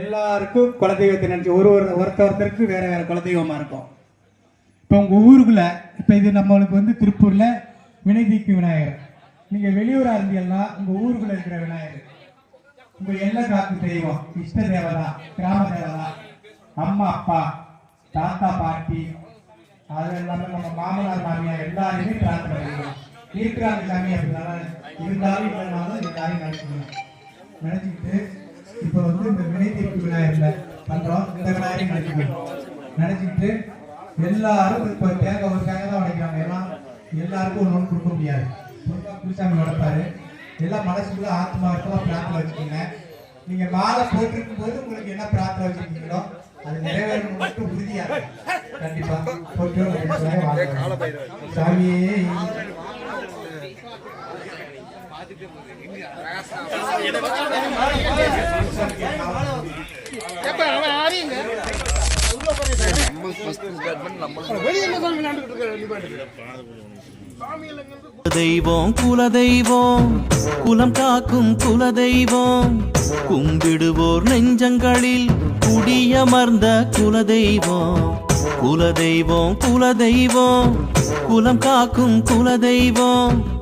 எல்லாருக்கும் குலதெய்வத்தை நினைச்சு ஒரு ஒரு ஒருத்த ஒருத்தருக்கு வேற வேற குலதெய்வமா இருக்கும். இப்போ உங்க ஊருக்குள்ள இப்போ இது நம்மளுக்கு வந்து திருப்பூர்ல வினைதீக்கு விநாயகர். நீங்க வெளியூரா இருந்தீங்கன்னா உங்க ஊருக்குள்ள இருக்கிற விநாயகர். உங்க எல்லா காக்கு தெய்வம் இஷ்ட தேவதா கிராம தேவதா அம்மா அப்பா தாத்தா பாட்டி அது இல்லாமல் நம்ம மாமனார் மாமியார் எல்லாருமே பிரார்த்தனை பண்ணிக்கணும். இருக்கிறாங்க சாமி அப்படின்னாலும் இருந்தாலும் இல்லைனாலும் எல்லாரையும் நினைக்கணும் நினைச்சுக்கிட்டு இப்போ வந்து இந்த வினை தீர்ப்பு விநாயகர்ல பண்றோம்? இந்த விநாயகர் நினைச்சுக்கணும் நினைச்சுக்கிட்டு எல்லாரும் இப்போ தேங்காய் ஒரு தேங்காய் தான் உடைக்கிறாங்க. எல்லாம் எல்லாருக்கும் ஒரு லோன் கொடுக்க முடியாது. பொதுவாக குருசாமி உடைப்பாரு எல்லாம் மனசுக்குள்ள ஆத்மார்த்தமா பிரார்த்தனை வச்சுக்கோங்க. நீங்க மாலை போட்டிருக்கும் போது உங்களுக்கு என்ன பிரார்த்தனை வச்சிருக்கீங்களோ அது நிறைவேறணும் மட்டும் உறுதியா கண்டிப்பா. போட்டு சாமியே. தெய்வம் குலதெய்வம் குலம் காக்கும் குலதெய்வம் கும்பிடுவோர் நெஞ்சங்களில் குடியமர்ந்த குலதெய்வம். குலதெய்வம் குலதெய்வம் குலம் காக்கும் குலதெய்வம்.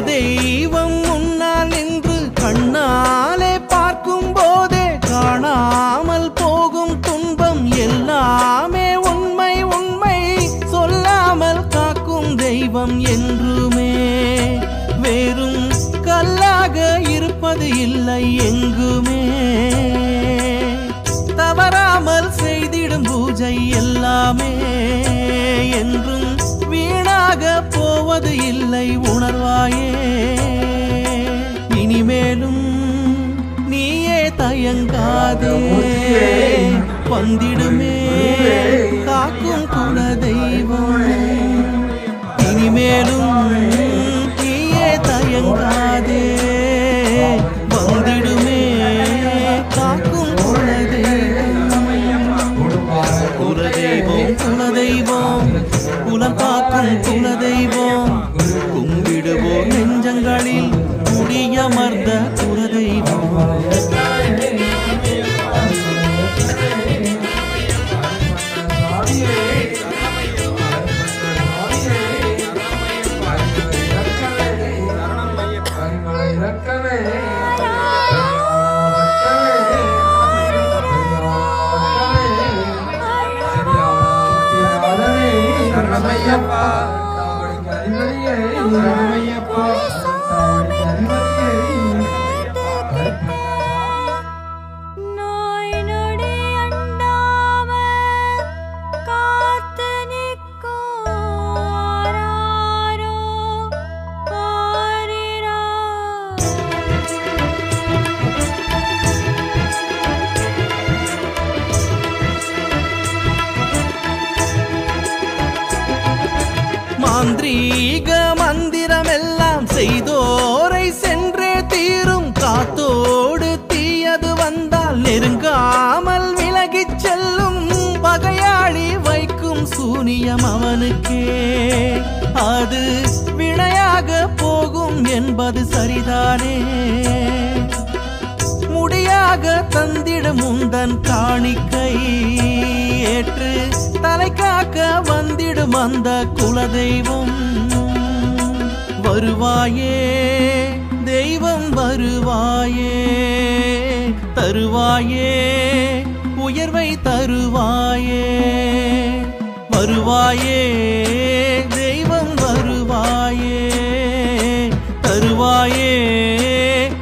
தெய்வம் முன்னால் நின்று கண்ணாலே பார்க்கும் போதே காணாமல் போகும் துன்பம் எல்லாமே உண்மை உண்மை. சொல்லாமல் காக்கும் தெய்வம் என்றுமே. வேறும் கல்லாக இருப்பது இல்லை எங்குமே. தவறாமல் செய்திடும் பூஜை எல்லாமே என்றும் தயங்காதே வந்திடுமே. காக்கும் குல தெய்வம் இனிமேலும் நீயே தயங்காதே. வந்திடுமே. காக்கும் குல தெய்வம் குலதெய்வம். குலதெய்வம். குலம் காக்கும் சரணமையப்பா கரிமரியே சரணமையப்பா நோய் மாந்திரீக மந்திரமெல்லாம் செய்தோரை சென்றே தீரும் காத்தோடு தீயது வந்தால் நெருங்காமல் விலகிச் செல்லும் பகையாளி வைக்கும் சூனியம் அவனுக்கே. அது வினையாக போகும் என்பது சரிதானே. முடியாக தந்திடும் முந்தன் காணிக்க ஏற்று தலை காக்க வந்திடும் அந்த குலதெய்வம். வருவாயே தெய்வம் வருவாயே தருவாயே உயர்வை தருவாயே. வருவாயே தெய்வம் வருவாயே தருவாயே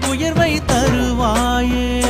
உயர்வை தருவாயே.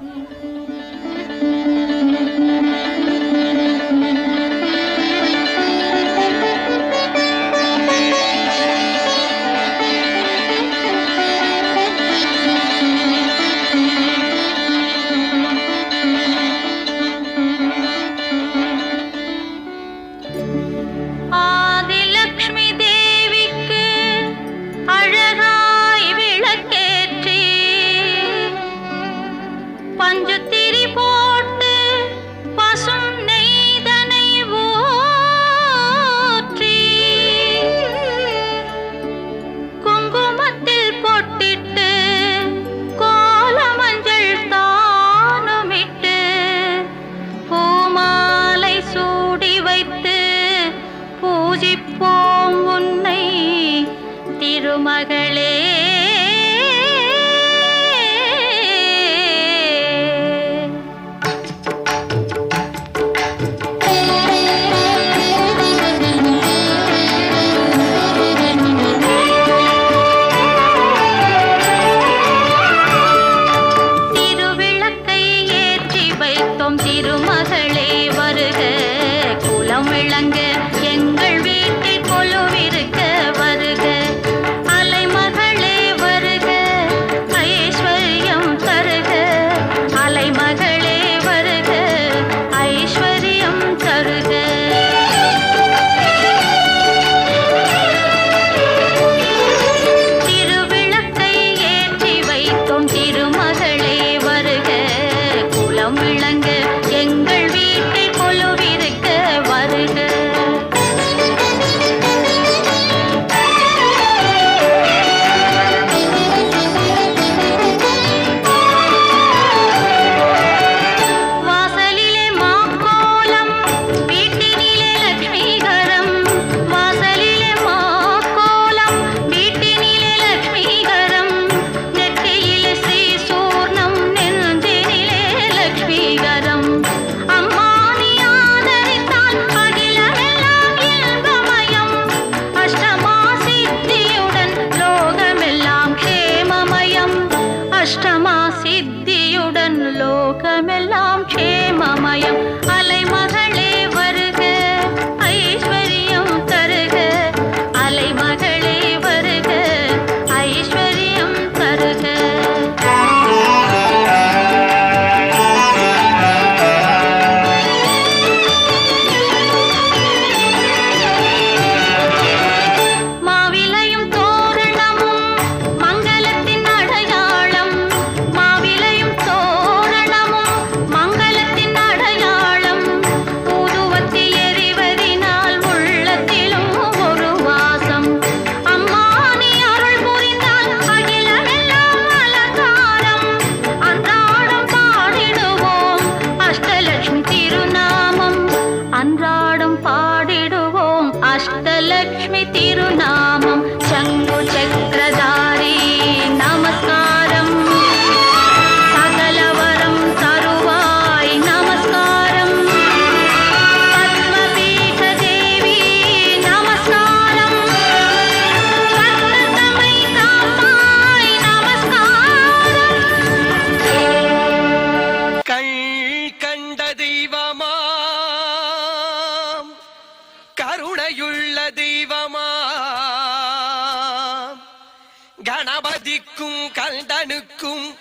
கணபதிக்கும் கந்தனுக்கும்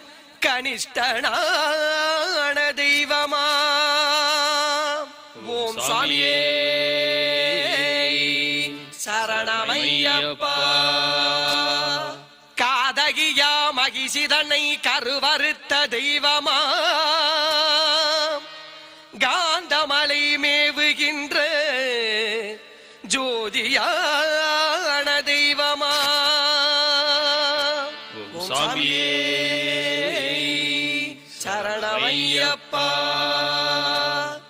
கனிஷ்டனான தெய்வமா? ஓம் சுவாமியே. சரணமையப்பா. காதகியா மகிஷிதனை கருவறுத்த தெய்வமா? சுவாமியே சரணமையப்பா.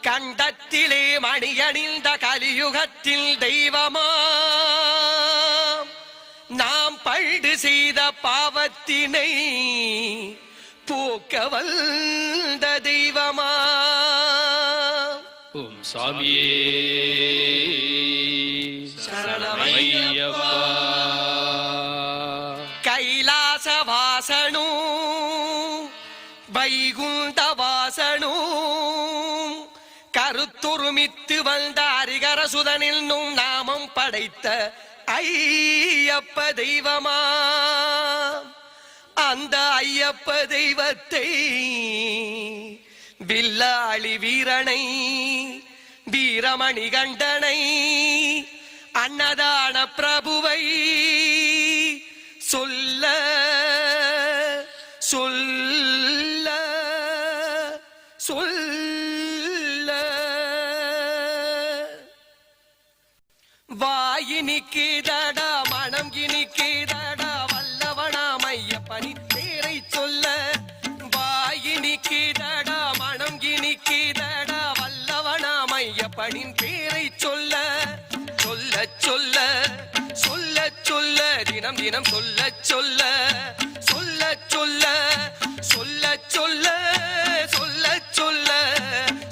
கண்டத்திலே மணியணிந்த கலியுகத்தில் தெய்வமா. நாம் பண்டு செய்த பாவத்தினை போக்க வந்த தெய்வமா. ஓம் சாமியே சரணமையப்பா. வைகுண்ட வாசனும் கருத்துருமித்து வந்த அரிகரசுதனில் நும் நாமம் படைத்த ஐயப்ப தெய்வமா? அந்த ஐயப்ப தெய்வத்தை வில்லாளி வீரனை வீரமணி கண்டனை அன்னதான பிரபுவை சொல்ல படின் பேரை சொல்ல சொல்ல சொல்ல சொல்ல சொல்ல தினம் தினம் சொல்ல சொல்ல சொல்ல சொல்ல சொல்ல சொல்ல சொல்ல சொல்ல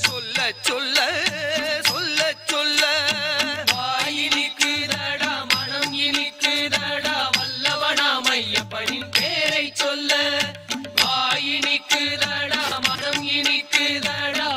சொல்ல சொல்ல சொல்ல சொல்ல வாயிலுக்கு தடா மனம் இனிக்கு தடா பேரை சொல்ல வாயினிக்கு தடா மனம் இனிக்கு தடா